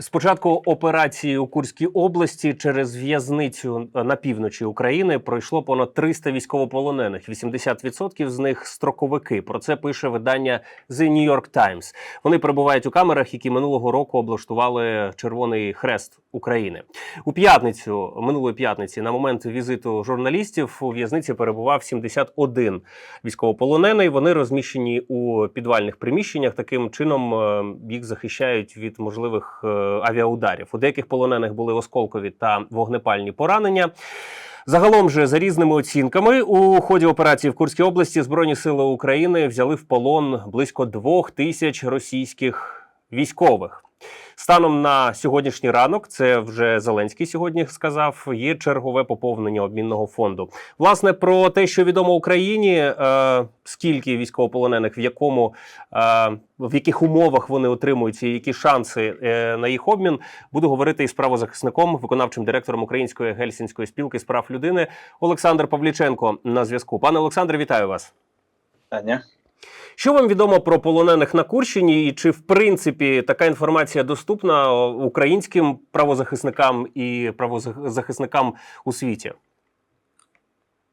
З початку операції у Курській області через в'язницю на півночі України пройшло понад 300 військовополонених. 80% з них строковики. Про це пише видання The New York Times. Вони перебувають у камерах, які минулого року облаштували Червоний Хрест України. У п'ятницю минулої п'ятниці, на момент візиту журналістів, у в'язниці перебував 71 військовополонений. Вони розміщені у підвальних приміщеннях. Таким чином е, їх захищають від можливих е, авіаударів. У деяких полонених були осколкові та вогнепальні поранення. Загалом же за різними оцінками у ході операції в Курській області Збройні сили України взяли в полон близько двох тисяч російських військових. Станом на сьогоднішній ранок, це вже Зеленський сьогодні сказав, є чергове поповнення обмінного фонду. Власне, про те, що відомо Україні, е, скільки військовополонених, в якому е, в яких умовах вони отримуються, і які шанси е, на їх обмін, буду говорити із правозахисником, виконавчим директором Української гельсінської спілки з прав людини Олександр Павліченко на зв'язку. Пане Олександре, вітаю вас. Таня. Що вам відомо про полонених на Курщині, і чи в принципі така інформація доступна українським правозахисникам і правозахисникам у світі?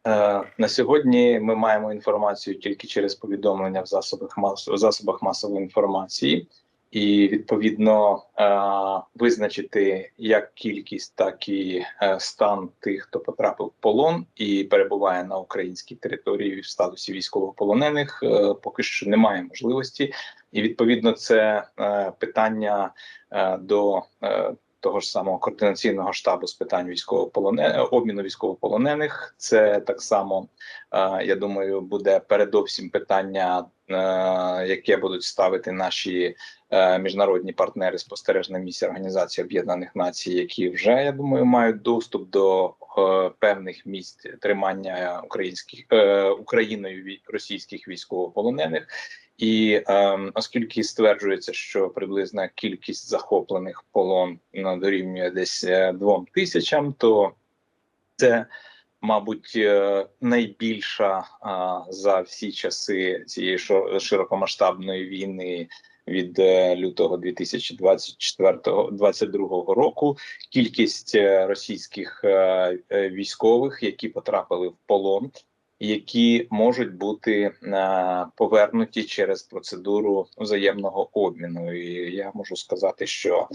Е, На сьогодні ми маємо інформацію тільки через повідомлення в засобах в засобах масової інформації, і відповідно е, визначити як кількість, так і е, стан тих, хто потрапив в полон і перебуває на українській території в статусі військовополонених, е, поки що немає можливості, і відповідно це питання до. того ж самого координаційного штабу з питань військовополонених обміну військовополонених. Це так само, я думаю, буде передовсім питання, яке будуть ставити наші е, міжнародні партнери спостережна місія Організації Об'єднаних Націй, які вже я думаю мають доступ до е, певних місць тримання українських е, Україною російських військовополонених. І е, оскільки стверджується, що приблизна кількість захоплених полон ну, дорівнює десь е, двом тисячам, то це, мабуть, е, найбільша за всі часи цієї широкомасштабної війни від е, лютого 2024-2022 року. Кількість е, російських військових, які потрапили в полон які можуть бути повернуті через процедуру взаємного обміну. І я можу сказати, що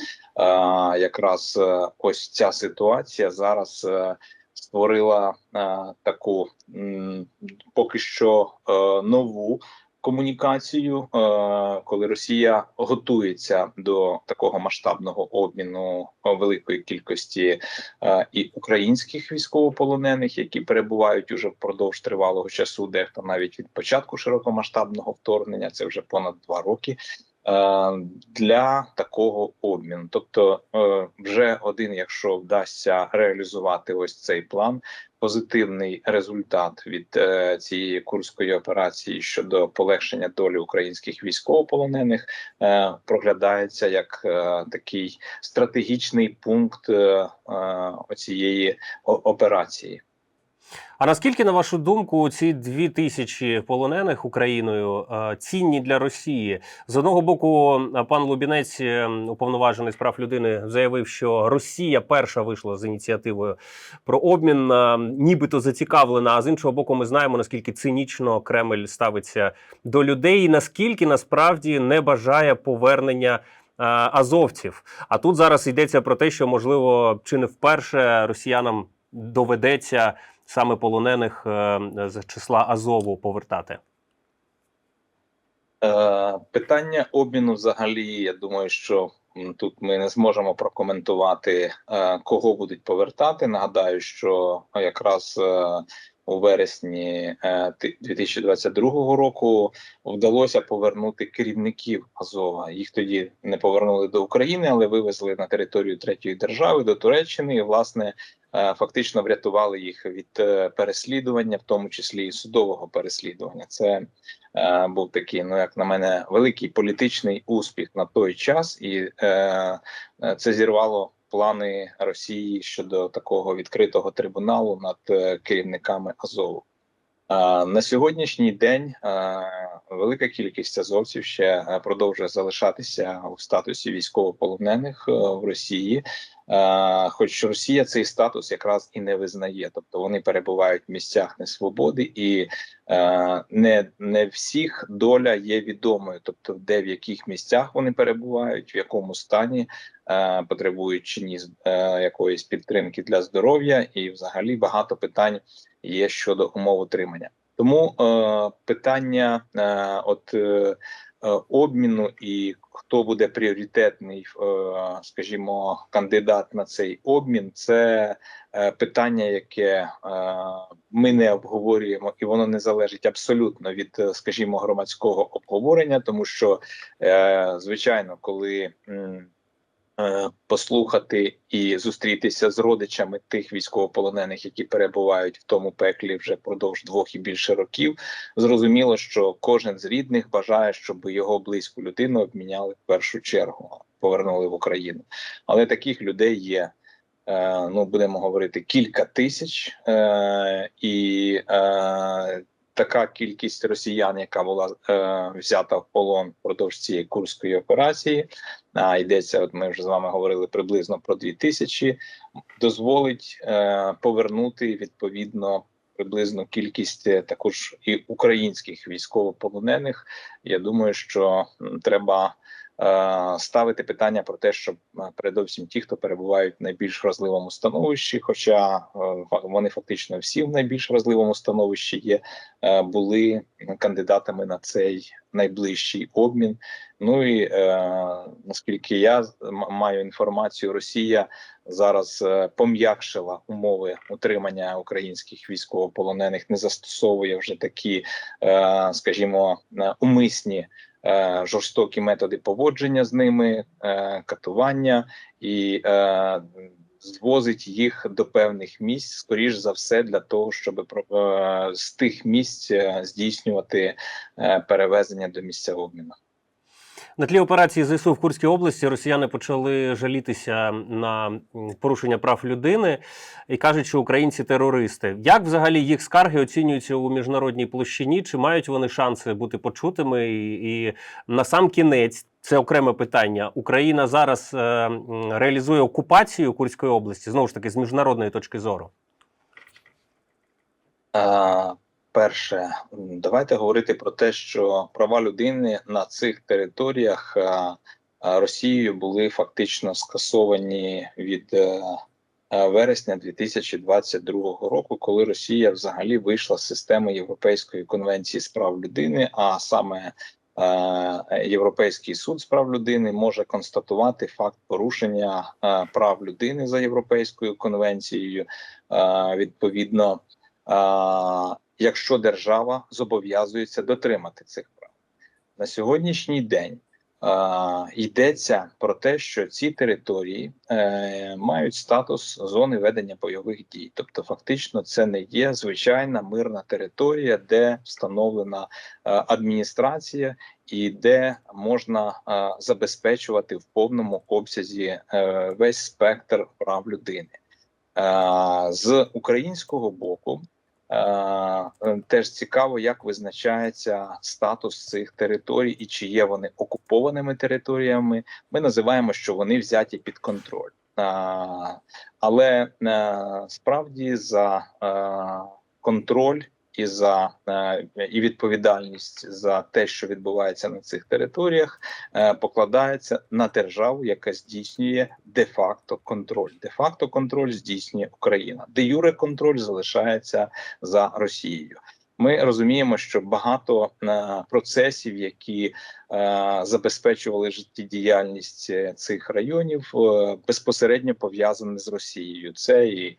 якраз ось ця ситуація зараз створила е, таку поки що е, нову. Комунікацію, е, коли Росія готується до такого масштабного обміну великої кількості і українських військовополонених, які перебувають уже впродовж тривалого часу, дехто навіть від початку широкомасштабного вторгнення, це вже понад два роки. Е, Для такого обміну, тобто е, вже один, якщо вдасться реалізувати ось цей план, позитивний результат від е, цієї курської операції щодо полегшення долі українських військовополонених проглядається як такий стратегічний пункт оцієї о- операції. А наскільки, на вашу думку, ці дві тисячі полонених Україною е, цінні для Росії? З одного боку, пан Лубінець, е, уповноважений з прав людини, заявив, що Росія перша вийшла з ініціативою про обмін, е, нібито зацікавлена. А з іншого боку, ми знаємо наскільки цинічно Кремль ставиться до людей, і наскільки насправді не бажає повернення. Азовців, а тут зараз йдеться про те, що можливо чи не вперше росіянам доведеться саме полонених е, з числа Азову повертати. Е, Питання обміну, взагалі, я думаю, що тут ми не зможемо прокоментувати, е, кого будуть повертати. Нагадаю, що якраз у вересні е, ти- 2022 року вдалося повернути керівників Азова. Їх тоді не повернули до України, але вивезли на територію третьої держави до Туреччини. І власне фактично врятували їх від е, переслідування, в тому числі і судового переслідування. Це е, був такий, ну як на мене, великий політичний успіх на той час, і е, е, це зірвало плани Росії щодо такого відкритого трибуналу над е, керівниками Азову. На сьогоднішній день велика кількість азовців ще е, продовжує залишатися у статусі військовополонених е, в Росії. Е, Хоч Росія цей статус якраз і не визнає, тобто вони перебувають в місцях несвободи, і е, не, не всіх доля є відомою, тобто де в яких місцях вони перебувають, в якому стані е, потребують чи ні е, якоїсь підтримки для здоров'я, і взагалі багато питань є щодо умов утримання. Тому е, питання е, от е, обміну і хто буде пріоритетний, е, скажімо, кандидат на цей обмін, це е, питання, яке е, ми не обговорюємо, і воно не залежить абсолютно від, е, скажімо, громадського обговорення, тому що е, звичайно, коли е, послухати і зустрітися з родичами тих військовополонених, які перебувають в тому пеклі вже впродовж двох і більше років. Зрозуміло, що кожен з рідних бажає, щоб його близьку людину обміняли в першу чергу, повернули в Україну. Але таких людей є. е, Ну, будемо говорити кілька тисяч, е, і е, така кількість росіян, яка була е, взята в полон впродовж цієї курської операції, а йдеться, от ми вже з вами говорили приблизно про дві тисячі, дозволить е, повернути відповідно приблизну кількість е, також і українських військовополонених. Я думаю, що треба. Е, Ставити питання про те, щоб е, передовсім ті, хто перебувають в найбільш вразливому становищі, хоча е, вони фактично всі в найбільш вразливому становищі є, були кандидатами на цей найближчий обмін. Ну і наскільки я маю інформацію, Росія зараз пом'якшила умови утримання українських військовополонених, не застосовує вже такі, скажімо, умисні. Е, Жорстокі методи поводження з ними, е, катування і е, звозить їх до певних місць, скоріш за все, для того, щоб з тих місць здійснювати перевезення до місця обміну. На тлі операції ЗСУ в Курській області росіяни почали жалітися на порушення прав людини і кажуть, що українці терористи. Як взагалі їх скарги оцінюються у міжнародній площині? Чи мають вони шанси бути почутими? І, і на сам кінець це окреме питання. Україна зараз е, реалізує окупацію Курської області знову ж таки з міжнародної точки зору. Перше, давайте говорити про те, що права людини на цих територіях е, е, Росією були фактично скасовані від е, вересня 2022 року, коли Росія взагалі вийшла з системи Європейської конвенції з прав людини, а саме Європейський суд з прав людини може констатувати факт порушення прав людини за європейською конвенцією. Відповідно, якщо держава зобов'язується дотримати цих прав. На сьогоднішній день е, йдеться про те, що ці території е, мають статус зони ведення бойових дій. Тобто, фактично, це не є звичайна мирна територія, де встановлена е, адміністрація і де можна е, забезпечувати в повному обсязі е, весь спектр прав людини. Е, з українського боку Теж цікаво, як визначається статус цих територій і чи є вони окупованими територіями. Ми називаємо, що вони взяті під контроль. Е, Але е, справді за е, контроль і за е, і відповідальність за те, що відбувається на цих територіях, е, покладається на державу, яка здійснює де-факто контроль. Де-факто контроль здійснює Україна, де юре контроль залишається за Росією. Ми розуміємо, що багато е, процесів, які е, забезпечували життєдіяльність е, цих районів, безпосередньо пов'язані з Росією. Це і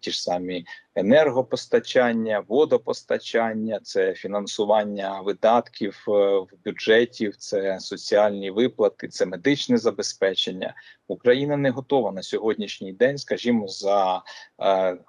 ті ж самі енергопостачання, водопостачання, це фінансування видатків в бюджетів, це соціальні виплати, це медичне забезпечення. Україна не готова на сьогоднішній день, скажімо, за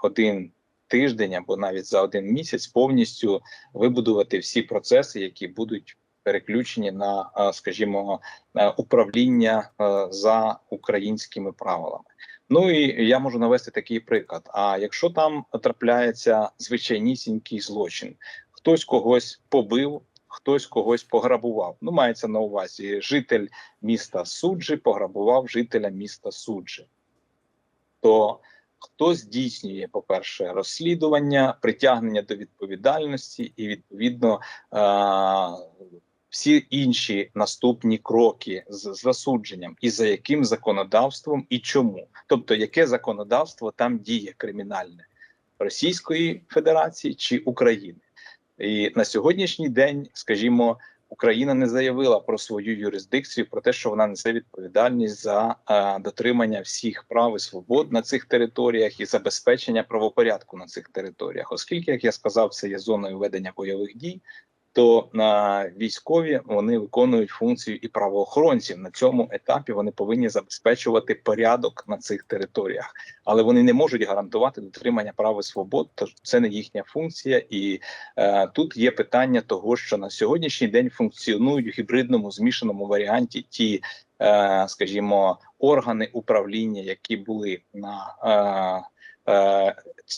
один тиждень або навіть за один місяць повністю вибудувати всі процеси, які будуть переключені на, е, скажімо, е, управління е, за українськими правилами. Ну і я можу навести такий приклад. А якщо там трапляється звичайнісінький злочин, хтось когось побив, хтось когось пограбував. Ну, мається на увазі житель міста Суджі пограбував жителя міста Суджі. То хто здійснює, по-перше, розслідування, притягнення до відповідальності і відповідно е- всі інші наступні кроки з засудженням, і за яким законодавством і чому, тобто яке законодавство там діє кримінальне Російської Федерації чи України, і на сьогоднішній день, скажімо, Україна не заявила про свою юрисдикцію, про те, що вона несе відповідальність за е, дотримання всіх прав і свобод на цих територіях і забезпечення правопорядку на цих територіях, оскільки, як я сказав, це є зоною ведення бойових дій. То на військові вони виконують функцію і правоохоронців на цьому етапі. Вони повинні забезпечувати порядок на цих територіях, але вони не можуть гарантувати дотримання прав і свобод. Тож це не їхня функція, і е, тут є питання того, що на сьогоднішній день функціонують у гібридному змішаному варіанті ті, е, скажімо, органи управління, які були на е,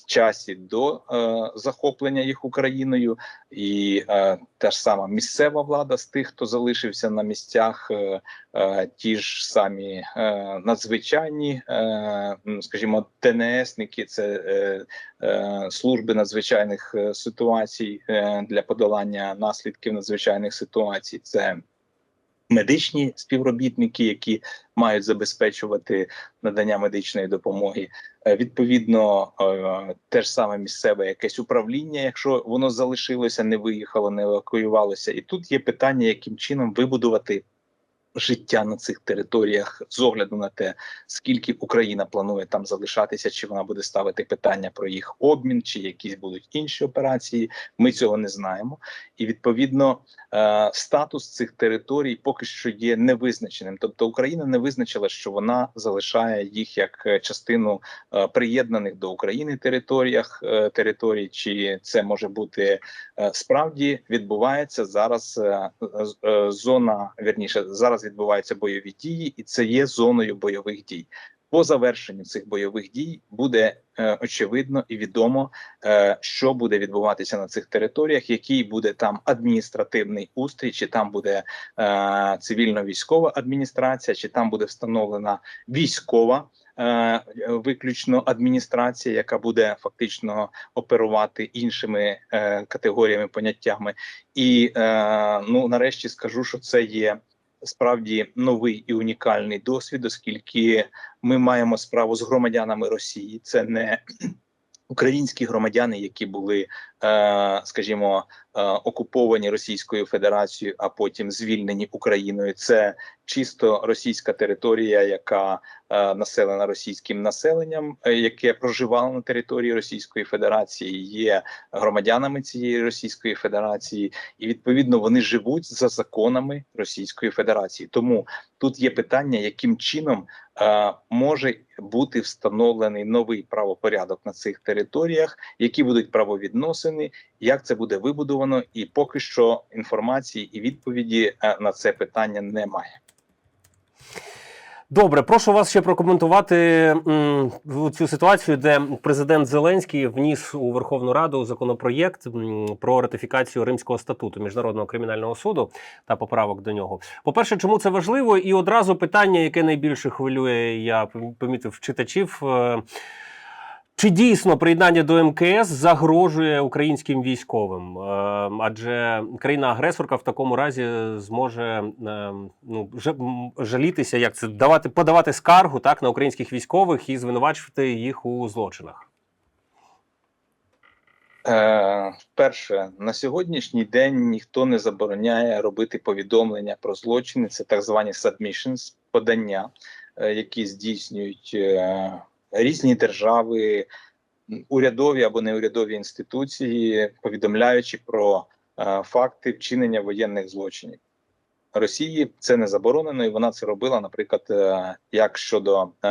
часі до е, захоплення їх Україною, і е, та ж сама місцева влада з тих, хто залишився на місцях, е, е, ті ж самі е, надзвичайні, е, скажімо, ТНСники, це е, е, служби надзвичайних е, ситуацій е, для подолання наслідків надзвичайних ситуацій. Це медичні співробітники, які мають забезпечувати надання медичної допомоги. Е, Відповідно, е, те ж саме місцеве якесь управління, якщо воно залишилося, не виїхало, не евакуювалося. І тут є питання, яким чином вибудувати життя на цих територіях з огляду на те, скільки Україна планує там залишатися, чи вона буде ставити питання про їх обмін, чи якісь будуть інші операції. Ми цього не знаємо. І відповідно е, статус цих територій поки що є невизначеним. Тобто Україна не визначила, що вона залишає їх як е, частину е, приєднаних до України територіях територій, чи це може бути справді відбувається зараз зона вірніше зараз відбуваються бойові дії, і це є зоною бойових дій. По завершенню цих бойових дій буде е, очевидно і відомо, е, що буде відбуватися на цих територіях, який буде там адміністративний устрій, чи там буде е, цивільно-військова адміністрація, чи там буде встановлена військова. е, Виключно адміністрація, яка буде фактично оперувати іншими е, категоріями, поняттями, і е, ну нарешті скажу, що це є справді новий і унікальний досвід, оскільки ми маємо справу з громадянами Росії. Це не українські громадяни, які були, скажімо, е, окуповані Російською Федерацією, а потім звільнені Україною. Це чисто російська територія, яка е, населена російським населенням, е, яке проживало на території Російської Федерації, є громадянами цієї Російської Федерації, і відповідно вони живуть за законами Російської Федерації. Тому тут є питання, яким чином е, може бути встановлений новий правопорядок на цих територіях, які будуть правовідносини, як це буде вибудовано, і поки що інформації і відповіді е, на це питання немає. Добре, прошу вас ще прокоментувати м, цю ситуацію, де президент Зеленський вніс у Верховну Раду законопроєкт м, про ратифікацію Римського статуту міжнародного кримінального суду та поправок до нього. По-перше, чому це важливо? І одразу питання, яке найбільше хвилює, я помітив читачів. е, Чи дійсно приєднання до МКС загрожує українським військовим? Е, Адже країна-агресорка в такому разі зможе е, ну, жалітися, як це давати подавати скаргу так на українських військових і звинувачувати їх у злочинах. Е, перше, на сьогоднішній день ніхто не забороняє робити повідомлення про злочини. Це так звані submissions, подання, е, які здійснюють різні держави, урядові або неурядові інституції, повідомляючи про е, факти вчинення воєнних злочинів. Росії це не заборонено, і вона це робила, наприклад, е, як щодо е,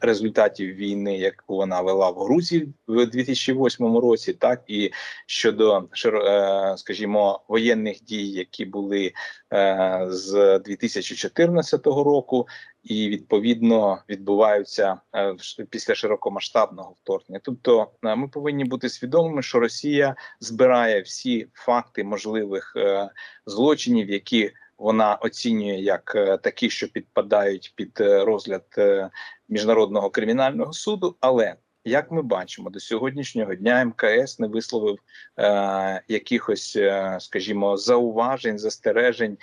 результатів війни, яку вона вела в Грузії в 2008 році, так і щодо скажімо, воєнних дій, які були з 2014 року, і відповідно відбуваються е, після широкомасштабного вторгнення. Тобто, е, ми повинні бути свідомими, що Росія збирає всі факти можливих е, злочинів, які вона оцінює як такі, що підпадають під розгляд міжнародного кримінального суду. Але як ми бачимо, до сьогоднішнього дня МКС не висловив е, якихось, е, скажімо, зауважень, застережень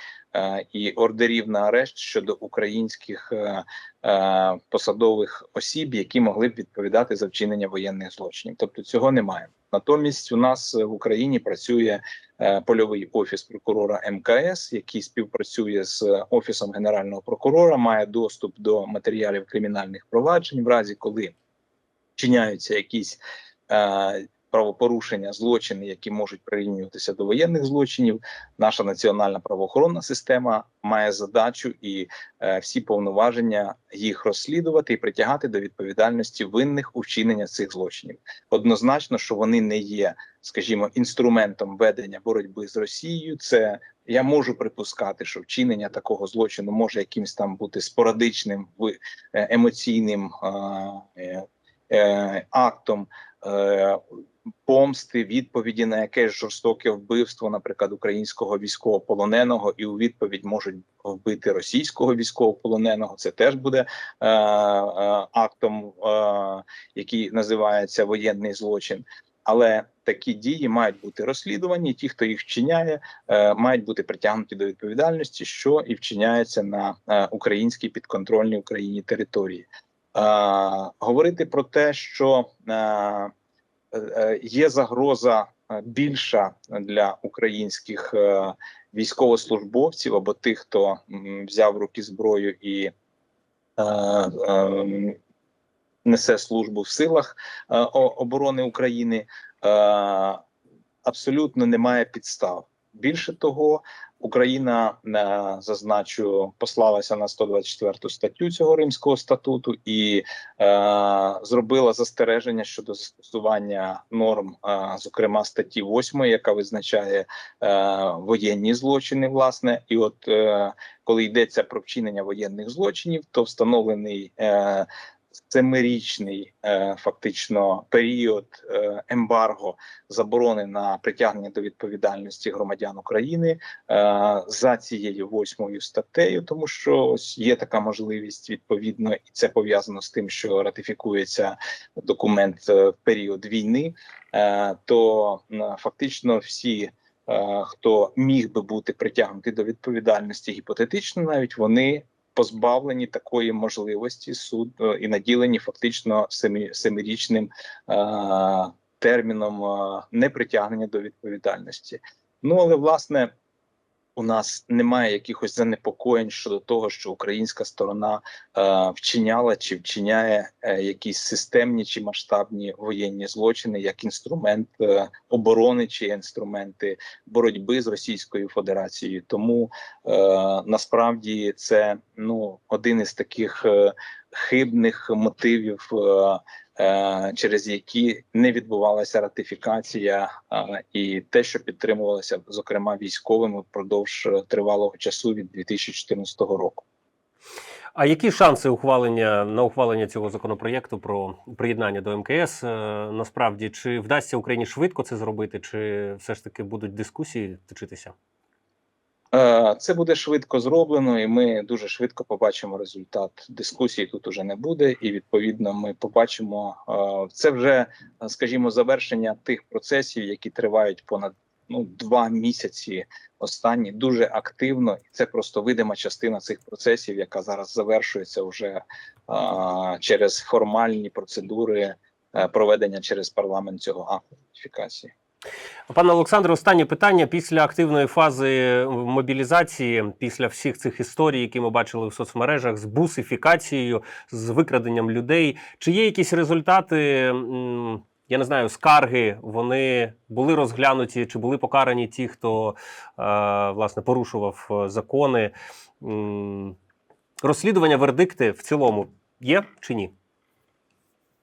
і ордерів на арешт щодо українських е, е, посадових осіб, які могли б відповідати за вчинення воєнних злочинів. Тобто цього немає. Натомість у нас в Україні працює е, польовий офіс прокурора МКС, який співпрацює з офісом генерального прокурора, має доступ до матеріалів кримінальних проваджень, в разі коли вчиняються якісь е, правопорушення, злочини, які можуть прирівнюватися до воєнних злочинів. Наша національна правоохоронна система має задачу і е, всі повноваження їх розслідувати і притягати до відповідальності винних у вчинення цих злочинів. Однозначно, що вони не є, скажімо, інструментом ведення боротьби з Росією. Це я можу припускати, що вчинення такого злочину може якимось там бути спорадичним ви- е, емоційним е, е, актом е, помсти, відповіді на якесь жорстоке вбивство, наприклад, українського військовополоненого, і у відповідь можуть вбити російського військовополоненого. Це теж буде е, е, актом, е, який називається воєнний злочин. Але такі дії мають бути розслідувані. Ті, хто їх вчиняє, е, мають бути притягнуті до відповідальності, що і вчиняється на е, українській підконтрольній Україні території. Е, говорити про те, що є загроза е, більша для українських е, військовослужбовців або тих, хто взяв в руки зброю і е, е, несе службу в силах е, оборони України, е, абсолютно немає підстав. Більше того, Україна е, зазначу послалася на 124 статтю цього римського статуту і е, зробила застереження щодо застосування норм, е, зокрема статті 8, яка визначає е, воєнні злочини. Власне, і от е, коли йдеться про вчинення воєнних злочинів, то встановлений е, семирічний е, фактично період е, ембарго заборони на притягнення до відповідальності громадян України е, за цією восьмою статтею, тому що ось є така можливість відповідно, і це пов'язано з тим, що ратифікується документ в період війни, то фактично всі. Хто міг би бути притягнутий до відповідальності гіпотетично, навіть вони позбавлені такої можливості суд е, і наділені фактично семирічним е, терміном е, непритягнення до відповідальності. Ну але власне у нас немає якихось занепокоєнь щодо того, що українська сторона е, вчиняла чи вчиняє е, якісь системні чи масштабні воєнні злочини як інструмент е, оборони чи інструменти боротьби з Російською Федерацією. Тому е, насправді це ну один із таких е, хибних мотивів. Е, Через які не відбувалася ратифікація, е, і те, що підтримувалося, зокрема військовими впродовж е, тривалого часу від 2014 року. А які шанси ухвалення на ухвалення цього законопроєкту про приєднання до МКС? е, Насправді чи вдасться Україні швидко це зробити, чи все ж таки будуть дискусії точитися? Е, Це буде швидко зроблено, і ми дуже швидко побачимо результат. Дискусії тут уже не буде, і відповідно ми побачимо е, це вже, скажімо, завершення тих процесів, які тривають понад ну два місяці. Останні дуже активно, це просто видима частина цих процесів, яка зараз завершується вже е, через формальні процедури проведення через парламент цього акту ратифікації. Пане Олександре, останнє питання після активної фази мобілізації, після всіх цих історій, які ми бачили в соцмережах, з бусифікацією, з викраденням людей. Чи є якісь результати? Я не знаю, скарги вони були розглянуті, чи були покарані ті, хто е, власне порушував е, закони? Розслідування вердикти в цілому є чи ні?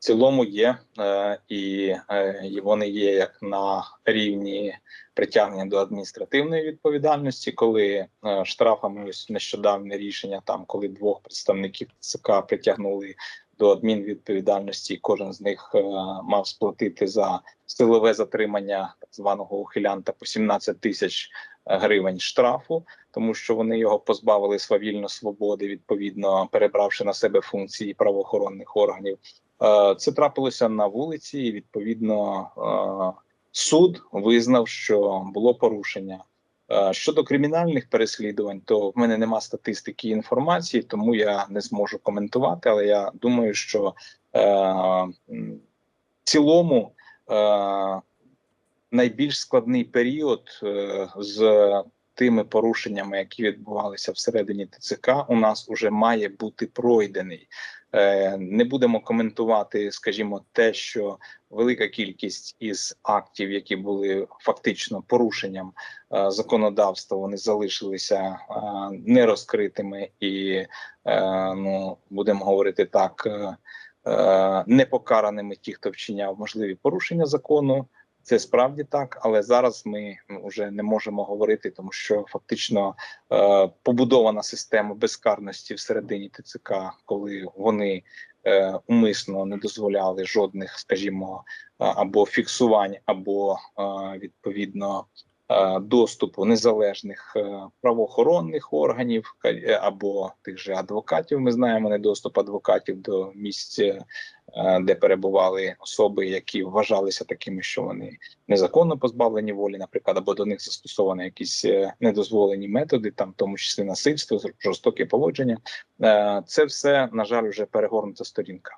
Цілому є, е, і, е, вони є як на рівні притягнення до адміністративної відповідальності, коли е, штрафами ось нещодавне рішення, там коли двох представників ЦК притягнули до адмінвідповідальності, кожен з них мав сплатити за силове затримання так званого ухилянта по 17 тисяч гривень штрафу, тому що вони його позбавили свавільно свободи, відповідно перебравши на себе функції правоохоронних органів. Е, Це трапилося на вулиці, і відповідно е, суд визнав, що було порушення. Е, Щодо кримінальних переслідувань, то в мене нема статистики і інформації, тому я не зможу коментувати. Але я думаю, що в цілому найбільш складний період з тими порушеннями, які відбувалися всередині ТЦК, у нас уже має бути пройдений. Е, Не будемо коментувати, скажімо, те, що велика кількість із актів, які були фактично порушенням е, законодавства, вони залишилися е, нерозкритими і ну будемо говорити так. Непокараними ті, хто вчиняв можливі порушення закону, це справді так, але зараз ми вже не можемо говорити, тому що фактично е, побудована система безкарності всередині ТЦК, коли вони е, умисно не дозволяли жодних, скажімо, або фіксувань, або е, відповідно доступу незалежних е, правоохоронних органів е, або тих же адвокатів. Ми знаємо недоступ адвокатів до місць, е, де перебували особи, які вважалися такими, що вони незаконно позбавлені волі, наприклад, або до них застосовані якісь е, недозволені методи, там в тому числі насильство, жорстоке поводження. Е, Це все на жаль вже перегорнута сторінка.